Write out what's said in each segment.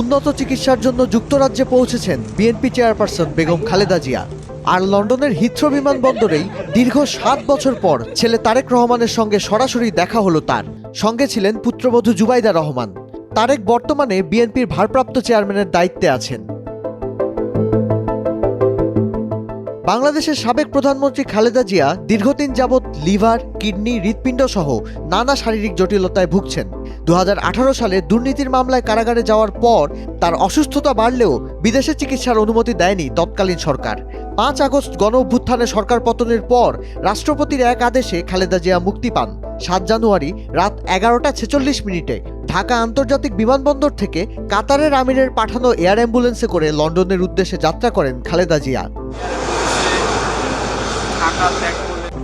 উন্নত চিকিৎসার জন্য যুক্তরাজ্যে পৌঁছেছেন বিএনপি চেয়ারপারসন বেগম খালেদা জিয়া। আর লন্ডনের হিথ্রো বিমানবন্দরেই দীর্ঘ সাত বছর পর ছেলে তারেক রহমানের সঙ্গে সরাসরি দেখা হলো তার। সঙ্গে ছিলেন পুত্রবধূ জুবাইদা রহমান। তারেক বর্তমানে বিএনপির ভারপ্রাপ্ত চেয়ারম্যানের দায়িত্বে আছেন। বাংলাদেশের সাবেক প্রধানমন্ত্রী খালেদা জিয়া দীর্ঘদিন যাবৎ লিভার, কিডনি, হৃৎপিণ্ড সহ নানা শারীরিক জটিলতায় ভুগছেন। দু হাজার আঠারো সালে দুর্নীতির মামলায় কারাগারে যাওয়ার পর তার অসুস্থতা বাড়লেও বিদেশে চিকিৎসার অনুমতি দেয়নি তৎকালীন সরকার। পাঁচ আগস্ট গণ অভ্যুত্থানে সরকার পতনের পর রাষ্ট্রপতির এক আদেশে খালেদা জিয়া মুক্তি পান। সাত জানুয়ারি রাত এগারোটা ছেচল্লিশ মিনিটে ঢাকা আন্তর্জাতিক বিমানবন্দর থেকে কাতারের আমিরের পাঠানো এয়ার অ্যাম্বুলেন্সে করে লন্ডনের উদ্দেশ্যে যাত্রা করেন খালেদা জিয়া।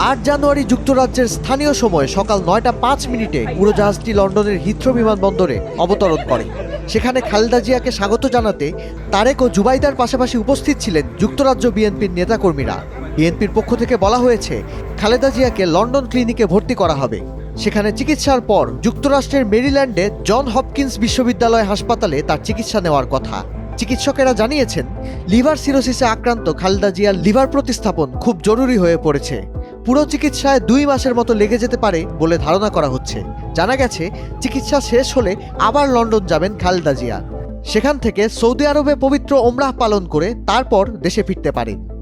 আট জানুয়ারি যুক্তরাজ্যের স্থানীয় সময় সকাল নয়টা পাঁচ মিনিটে উড়োজাহাজটি লন্ডনের হিথ্রো বিমানবন্দরে অবতরণ করে। সেখানে খালেদা জিয়াকে স্বাগত জানাতে তারেক ও জুবাইদার পাশাপাশি উপস্থিত ছিলেন যুক্তরাজ্য বিএনপির নেতাকর্মীরা। বিএনপির পক্ষ থেকে বলা হয়েছে, খালেদা জিয়াকে লন্ডন ক্লিনিকে ভর্তি করা হবে। সেখানে চিকিৎসার পর যুক্তরাষ্ট্রের মেরিল্যান্ডে জন হপকিন্স বিশ্ববিদ্যালয় হাসপাতালে তার চিকিৎসা নেওয়ার কথা। চিকিৎসকেরা জানিয়েছেন, লিভার সিরোসিসে আক্রান্ত খালেদা জিয়ার লিভার প্রতিস্থাপন খুব জরুরি হয়ে পড়েছে। পুরো চিকিৎসায় দুই মাসের মতো লেগে যেতে পারে বলে ধারণা করা হচ্ছে। জানা গেছে, চিকিৎসা শেষ হলে আবার লন্ডন যাবেন খালেদা জিয়া। সেখান থেকে সৌদি আরবে পবিত্র ওমরাহ পালন করে তারপর দেশে ফিরতে পারেন